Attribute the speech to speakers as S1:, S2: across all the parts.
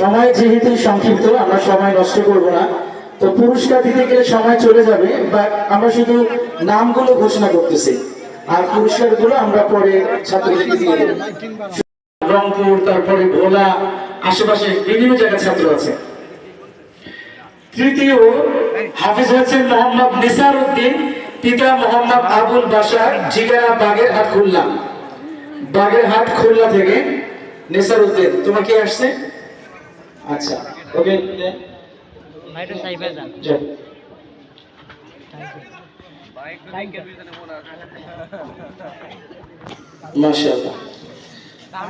S1: সময় যেহেতু সংক্ষিপ্ত, আমরা সময় নষ্ট করব না। তো পুরস্কার দিতে গেলে সময় চলে যাবে আমরা শুধু নামগুলো ঘোষণা করতেছি। আর আমরা পরে রংপুর, তারপরে ভোলা, আশেপাশে বিভিন্ন জায়গায় ছাত্র আছে। তৃতীয়, হাফিজ হচ্ছেন মোহাম্মদ নিসার উদ্দিন পিতা মোহাম্মদ আবুল বাসার জিগারা বাগেরহাট, খুলনা। বাগেরহাট খুলনা থেকে নিসার উদ্দিন তোমার কি আসছে? আচ্ছা ওকে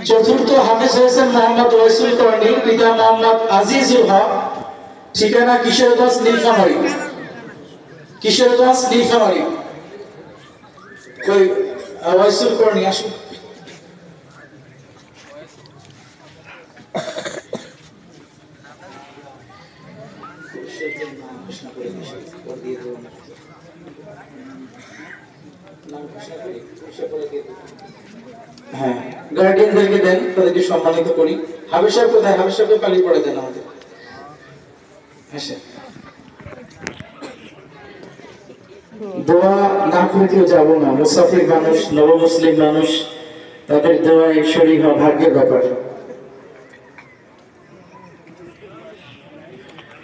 S1: চতুর্থ হাফিজ হয়েছেন মোহাম্মদ ওয়াইসুল করণী পিতা মোহাম্মদ আজিজুল হক ঠিকানা কিশোরগঞ্জ নীলফামারী। কিশোরগঞ্জ নীলফামারী। ওয়াইসুল করণী আসুন। হ্যাঁ সম্মানিত করি। কোথায়? পালি দেন আমাদের। দোয়া না করে কেউ যাব না। মুসাফির মানুষ নব মুসলিম মানুষ, তাদের দোয়ায় শরীর হওয়া ভাগ্যের ব্যাপার।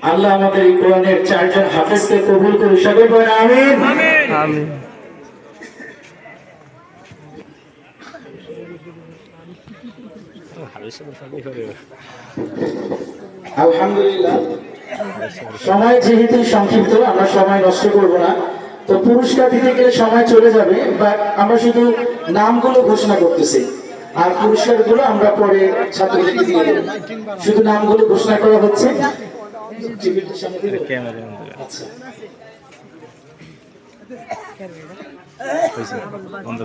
S1: আল্লাহ আমাদের এই কোরআনের চারজন হাফেজকে কবুল করে সবাই বলেন আমিন।
S2: আমি
S1: আলহামদুলিল্লাহ। সময় যেহেতু সংক্ষিপ্ত আমরা সময় নষ্ট করব না। তো পুরস্কার দিতে গেলে সময় চলে যাবে বাট আমরা শুধু নামগুলো ঘোষণা করতেছি। আর পুরস্কারগুলো আমরা পরে ছাত্রদেরকে দিয়ে দেবো। শুধু নামগুলো ঘোষণা করা হচ্ছে। সামনে দিবো? আচ্ছা
S3: বন্ধ